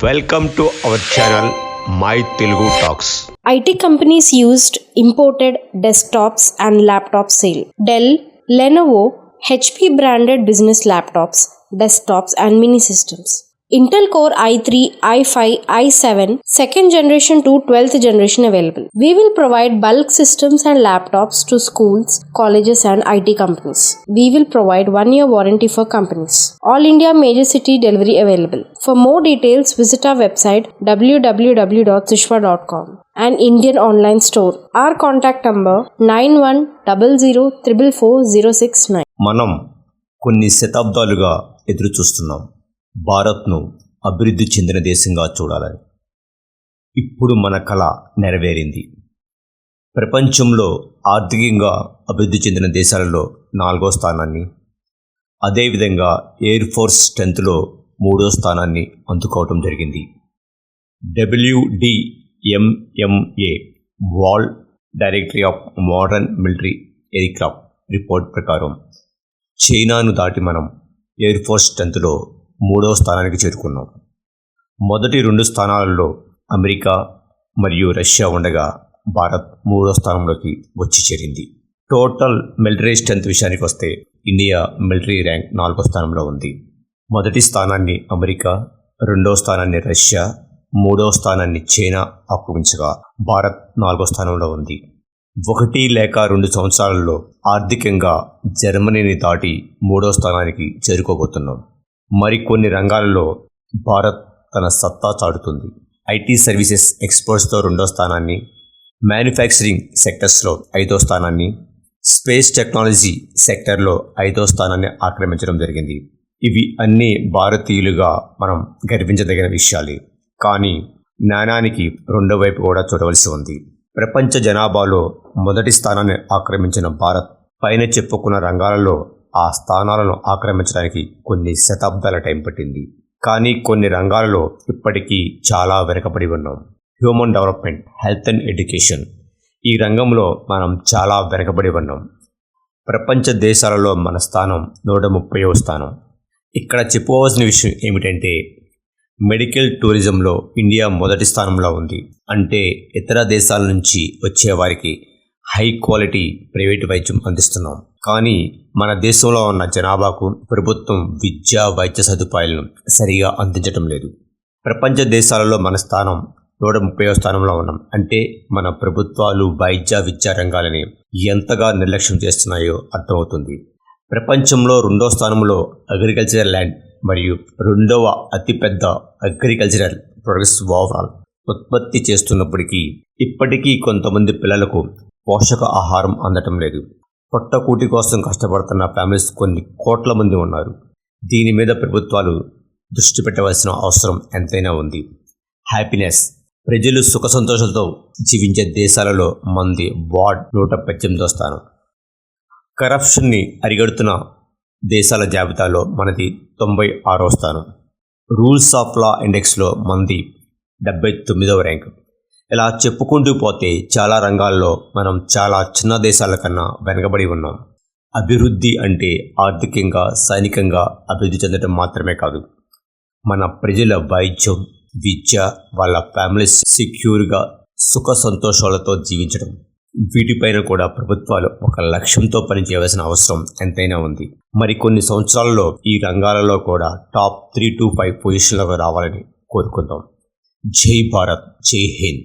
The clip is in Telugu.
Welcome to our channel My Telugu Talks. IT companies used imported desktops and laptops sale. Dell, Lenovo, HP branded business laptops, desktops and mini systems. Intel core I three I five I seven second generation to twelfth generation available we will provide bulk systems and laptops to schools colleges and IT companies we will provide one year warranty for companies all India major city delivery available for more details visit our website WWW dot Sushma dot com and Indian online store or contact number nine one double zero triple four zero six nine మనం కొన్ని శతాబ్దాలుగా ఎదురు చూస్తున్నాం భారత్ను అభివృద్ధి చెందిన దేశంగా చూడాలని. ఇప్పుడు మన కళ నెరవేరింది. ప్రపంచంలో ఆర్థికంగా అభివృద్ధి చెందిన దేశాలలో నాలుగో స్థానాన్ని అదేవిధంగా ఎయిర్ ఫోర్స్ స్ట్రెంత్లో మూడో స్థానాన్ని అందుకోవటం జరిగింది. WDMMA world directory of modern military aircraft report ప్రకారం చైనాను దాటి మనం ఎయిర్ ఫోర్స్ స్ట్రెంత్లో మూడవ స్థానానికి చేరుకున్నాం. మొదటి రెండు స్థానాలలో అమెరికా మరియు రష్యా ఉండగా భారత్ మూడో స్థానంలోకి వచ్చి చేరింది. టోటల్ మిలిటరీ స్ట్రెంత్ విషయానికి వస్తే ఇండియా మిలిటరీ ర్యాంక్ నాలుగో స్థానంలో ఉంది. మొదటి స్థానాన్ని అమెరికా రెండో స్థానాన్ని రష్యా మూడో స్థానాన్ని చైనా ఆక్రమించగా భారత్ నాలుగో స్థానంలో ఉంది. ఒకటి లేక రెండు సంవత్సరాలలో ఆర్థికంగా జర్మనీని దాటి మూడో స్థానానికి చేరుకోబోతున్నాం. మరికొన్ని రంగాలలో భారత్ తన సత్తా చాటుతుంది. ఐటీ సర్వీసెస్ ఎక్స్పోర్ట్స్తో రెండో స్థానాన్ని మ్యానుఫ్యాక్చరింగ్ సెక్టర్స్లో ఐదో స్థానాన్ని స్పేస్ టెక్నాలజీ సెక్టర్లో ఐదో స్థానాన్ని ఆక్రమించడం జరిగింది. ఇవి అన్నీ భారతీయులుగా మనం గర్వించదగిన విషయాలే. కానీ జ్ఞానానికి రెండో వైపు కూడా చూడవలసి ఉంది. ప్రపంచ జనాభాలో మొదటి స్థానాన్ని ఆక్రమించిన భారత్ పైన చెప్పుకున్న రంగాలలో ఆ స్థానాలను ఆక్రమించడానికి కొన్ని శతాబ్దాల టైం పట్టింది. కానీ కొన్ని రంగాలలో ఇప్పటికీ చాలా వెనకబడి ఉన్నాం. Human development health and education ఈ రంగంలో మనం చాలా వెనకబడి ఉన్నాం. ప్రపంచ దేశాలలో మన స్థానం నూట ముప్పైవ స్థానం. ఇక్కడ చెప్పుకోవాల్సిన విషయం ఏమిటంటే మెడికల్ టూరిజంలో ఇండియా మొదటి స్థానంలో ఉంది. అంటే ఇతర దేశాల నుంచి వచ్చే వారికి హై క్వాలిటీ ప్రైవేట్ వైద్యం అందిస్తున్నాం. కానీ మన దేశంలో ఉన్న జనాభాకు ప్రభుత్వం విద్యా వైద్య సదుపాయాలను సరిగా అందించడం లేదు. ప్రపంచ దేశాలలో మన స్థానం నూట ముప్పై స్థానంలో ఉన్నాం. అంటే మన ప్రభుత్వాలు వైద్య విద్యా రంగాలని ఎంతగా నిర్లక్ష్యం చేస్తున్నాయో అర్థమవుతుంది. ప్రపంచంలో రెండో స్థానంలో అగ్రికల్చరల్ ల్యాండ్ మరియు రెండవ అతిపెద్ద అగ్రికల్చరల్ ప్రొడక్ట్స్ ఓవరాల్ ఉత్పత్తి చేస్తున్నప్పటికీ ఇప్పటికీ కొంతమంది పిల్లలకు పోషక ఆహారం అందటం లేదు. పొట్టకూటి కోసం కష్టపడుతున్న ఫ్యామిలీస్ కొన్ని కోట్ల మంది ఉన్నారు. దీని మీద ప్రభుత్వాలు దృష్టి పెట్టవలసిన అవసరం ఎంతైనా ఉంది. హ్యాపీనెస్. ప్రజలు సుఖ సంతోషాలతో జీవించే దేశాలలో మంది వార్డ్ నూట పద్దెనిమిదో స్థానం. కరప్షన్ని అరిగడుతున్న దేశాల జాబితాలో మనది తొంభై ఆరో స్థానం. రూల్స్ ఆఫ్ లా ఇండెక్స్లో మంది డెబ్బై తొమ్మిదవ ర్యాంక్. ఇలా చెప్పుకుంటూ పోతే చాలా రంగాల్లో మనం చాలా చిన్న దేశాల కన్నా వెనకబడి ఉన్నాం. అభివృద్ధి అంటే ఆర్థికంగా సైనికంగా అభివృద్ధి చెందడం మాత్రమే కాదు. మన ప్రజల వైద్యం విద్య వాళ్ళ ఫ్యామిలీస్ సెక్యూర్గా సుఖ సంతోషాలతో జీవించడం వీటిపైన కూడా ప్రభుత్వాలు ఒక లక్ష్యంతో పనిచేయవలసిన అవసరం ఎంతైనా ఉంది. మరి కొన్ని సంవత్సరాల్లో ఈ రంగాలలో కూడా టాప్ త్రీ టు ఫైవ్ పొజిషన్లకు రావాలని కోరుకుందాం. జై భారత్ జై హింద్.